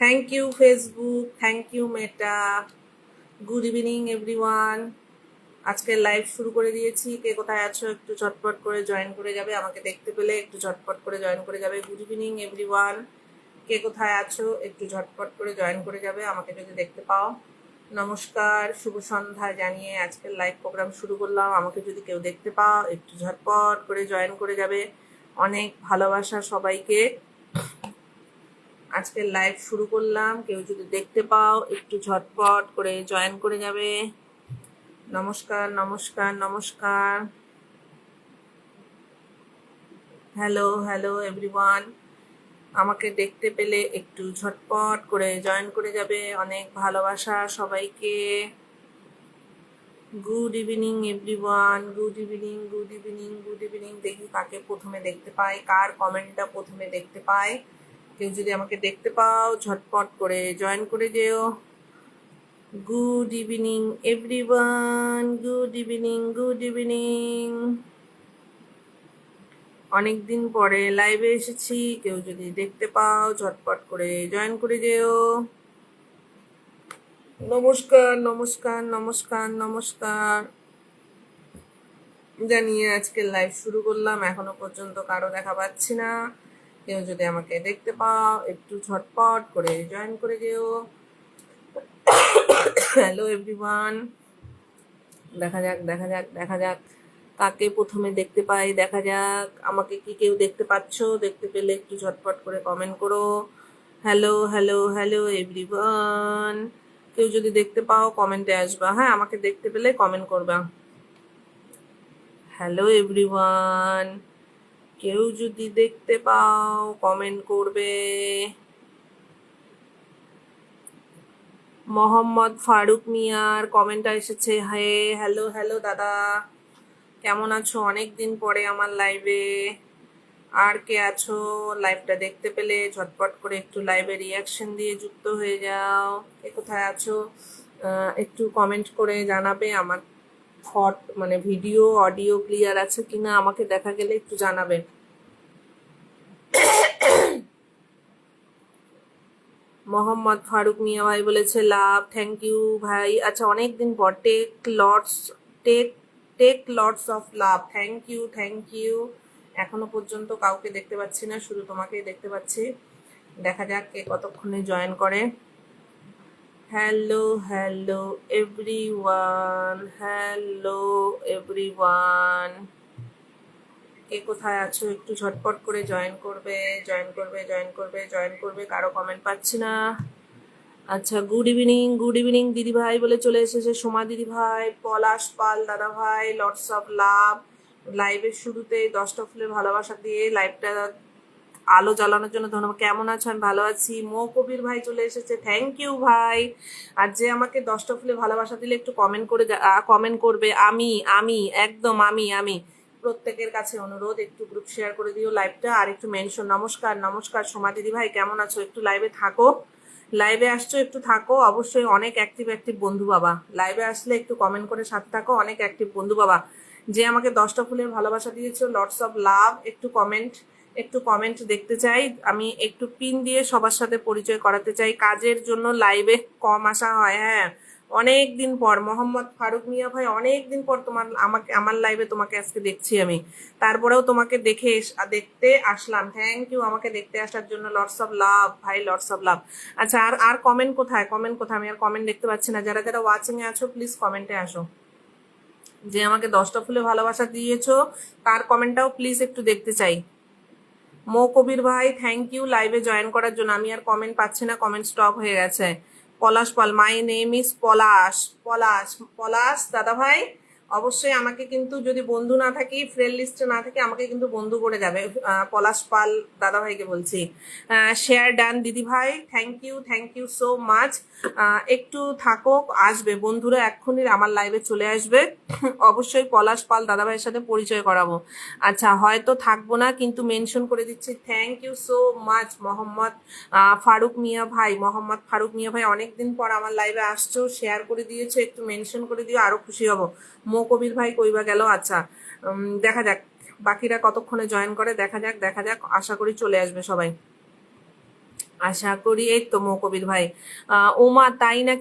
Thank you Facebook thank you Meta good evening everyone আজকে live শুরু করে দিয়েছি। কে কোথায় আছো একটু ঝটপট করে জয়েন করে যাবে। আমাকে দেখতে পেলে একটু ঝটপট করে জয়েন করে যাবে। গুড ইভিনিং এভরিওয়ান কে কোথায় আছো একটু ঝটপট করে জয়েন করে যাবে। আমাকে যদি দেখতে পাও। নমস্কার, শুভ সন্ধ্যা জানিয়ে আজকের লাইভ প্রোগ্রাম শুরু করলাম। আমাকে যদি কেউ দেখতে পাও, একটু ঝটপট করে জয়েন করে যাবে। অনেক ভালোবাসা সবাইকে। আজকের লাইভ শুরু করলাম। কেউ যদি দেখতে পাও, একটু ঝটপট করে জয়েন করে যাবে। নমস্কার নমস্কার নমস্কার। হ্যালো হ্যালো এভরিওয়ান আমাকে দেখতে পেলে একটু ঝটপট করে জয়েন করে যাবে। অনেক ভালোবাসা সবাইকে। Good evening everyone good evening good evening good evening দেখি কাকে প্রথমে দেখতে পাই, কার কমেন্টটা প্রথমে দেখতে পাই। কেউ যদি আমাকে দেখতে পাও, ঝটপট করে জয়েন করে যেও। Good evening everyone good evening good evening অনেক দিন পরে লাইভে এসেছি। কেউ যদি দেখতে পাও, ঝটপট করে জয়েন করে যেও। নমস্কার নমস্কার নমস্কার নমস্কার। জানিয়ে আজকে লাইভ শুরু করলাম। এখনও পর্যন্ত কারও দেখা পাচ্ছি না। কেউ যদি আমাকে দেখতে পাও, একটু ঝটপট করে জয়েন করে যেও। হ্যালো এভরিওয়ান দেখা যাক দেখা যাক দেখা যাক কাকে প্রথমে দেখতে পাই। দেখা যাক আমাকে কি কেউ দেখতে পাচ্ছ। দেখতে পেলে একটু ঝটপট করে কমেন্ট করো। হ্যালো হ্যালো হ্যালো এভরিওয়ান কেউ যদি দেখতে পাও কমেন্টে আসবা। হ্যাঁ আমাকে দেখতে পেলে কমেন্ট করবা। হ্যালো এভরিওয়ান কেউ যদি দেখতে পাও কমেন্ট করবে। মোহাম্মদ ফারুক মিয়ার কমেন্টটা এসেছে, হে হ্যালো হ্যালো দাদা। কেমন আছো? অনেক দিন পরে আমার লাইভে আর কে আছো? লাইভটা দেখতে পেলে ঝটপট করে একটু লাইভে রিয়াকশন দিয়ে যুক্ত হয়ে যাও। কে কোথায় আছো? একটু কমেন্ট করে জানাবে আমার ফট মানে ভিডিও, অডিও ক্লিয়ার আছে কিনা আমাকে দেখা গেলে একটু জানাবেন। মোহাম্মদ ফারুক মিয়া ভাই বলেছে, লাভ থ্যাংক ইউ ভাই। আচ্ছা অনেক দিন পর take lots take take lots of love thank you thank you এখনও পর্যন্ত কাউকে দেখতে পাচ্ছি না, শুধু তোমাকেই দেখতে পাচ্ছি। দেখা যাক কে কতক্ষণে জয়েন করে। Hello hello everyone hello everyone কে কোথায় আছো? একটু ঝটপট করে জয়েন করবে জয়েন করবে জয়েন করবে জয়েন করবে। কারও কমেন্ট পাচ্ছি না। আচ্ছা গুড ইভিনিং গুড ইভিনিং দিদি ভাই বলে চলে এসেছে সোমা দিদি ভাই পলাশ পাল দাদা ভাই লটস অফ লাভ লাইভের শুরুতে দশটা ফুলের ভালোবাসা দিয়ে লাইভটা আলো জ্বালানোর জন্য ধন্যবাদ। কেমন আছো? আমি ভালো আছি। মো কবির ভাই চলে এসেছে। থ্যাংক ইউ ভাই। আর যে আমাকে দশটা ফুলে ভালোবাসা দিলে একটু কমেন্ট করে কমেন্ট করবে। আমি আমি, একদম আমি আমি। প্রত্যেকের কাছে অনুরোধ, একটু গ্রুপ শেয়ার করে দিও লাইভটা আর একটু মেনশন নমস্কার নমস্কার। সোমা দিদি ভাই, কেমন আছো? একটু লাইভে থাকো। লাইভে আসছো, একটু থাকো। অবশ্যই অনেক অ্যাক্টিভ অ্যাক্টিভ বন্ধু বাবা। লাইভে আসলে একটু কমেন্ট করে সাথে থাকো। অনেক অ্যাক্টিভ বন্ধু বাবা। যে আমাকে দশটা ফুলের ভালোবাসা দিয়েছ লটস অফ লাভ একটু কমেন্ট একটু কমেন্ট দেখতে চাই। আমি একটু পিন দিয়ে সবার সাথে পরিচয় করাতে চাই। কাজের জন্য লাইভে কম আসা হয় হ্যাঁ। অনেক দিন পর, মোহাম্মদ ফারুক মিয়া ভাই, অনেক দিন পর তোমার, আমাকে, আমার লাইভে তোমাকে আজকে দেখছি আমি। তারপরেও তোমাকে দেখে দেখতে আসলাম। থ্যাংক ইউ আমাকে দেখতে আসার জন্য লটস অফ লাভ ভাই লটস অফ লাভ আচ্ছা আর আর কমেন্ট কোথায়? কমেন্ট কোথায়? আমি আর কমেন্ট দেখতে পাচ্ছি না। যারা যারা ওয়াচিং এ আছো প্লিজ কমেন্টে আসো। যে আমাকে দশটা ফুলে ভালোবাসা দিয়েছ, তার কমেন্টটাও প্লিজ একটু দেখতে চাই। মো. কবির ভাই থ্যাংক ইউ লাইভে জয়েন করার জন্য। আমি আর কমেন্ট পাচ্ছি না কমেন্ট স্টপ হয়ে গেছে। পলাশ পল মাই নেম ইজ পলাশ পলাশ পলাশ, দাদা ভাই। অবশ্যই আমাকে কিন্তু যদি বন্ধু না থাকি ফ্রেন্ড লিস্টে না থাকে, আমাকে কিন্তু বন্ধু করে যাবে। পলাশ পাল দাদা ভাইকে বলছি শেয়ার ডান দিদি ভাই thank you thank you so much একটু থাকো আসবে। বন্ধুরা এক্ষুনি আমার লাইভে চলে আসবে। অবশ্যই পলাশ পাল দাদা ভাইয়ের সাথে পরিচয় করাবো। আচ্ছা হয়তো থাকব না, কিন্তু মেনশন করে দিচ্ছি। Thank you so much Mohammad Faruk Mia ভাই। মোহাম্মদ ফারুক মিয়া ভাই অনেকদিন পর আমার লাইভে আসছো শেয়ার করে দিয়েছ, একটু মেনশন করে দিও, আরও খুশি হব। কবির ভাই কইবা গেল? আচ্ছা দেখা যাক। বাকিরা কতক্ষণে জয়েন করে? দেখা যাক দেখা যাক। আশা করি চলে আসবে সবাই। আশা করি এই তো মো কবির ভাই। ওমা, তাই না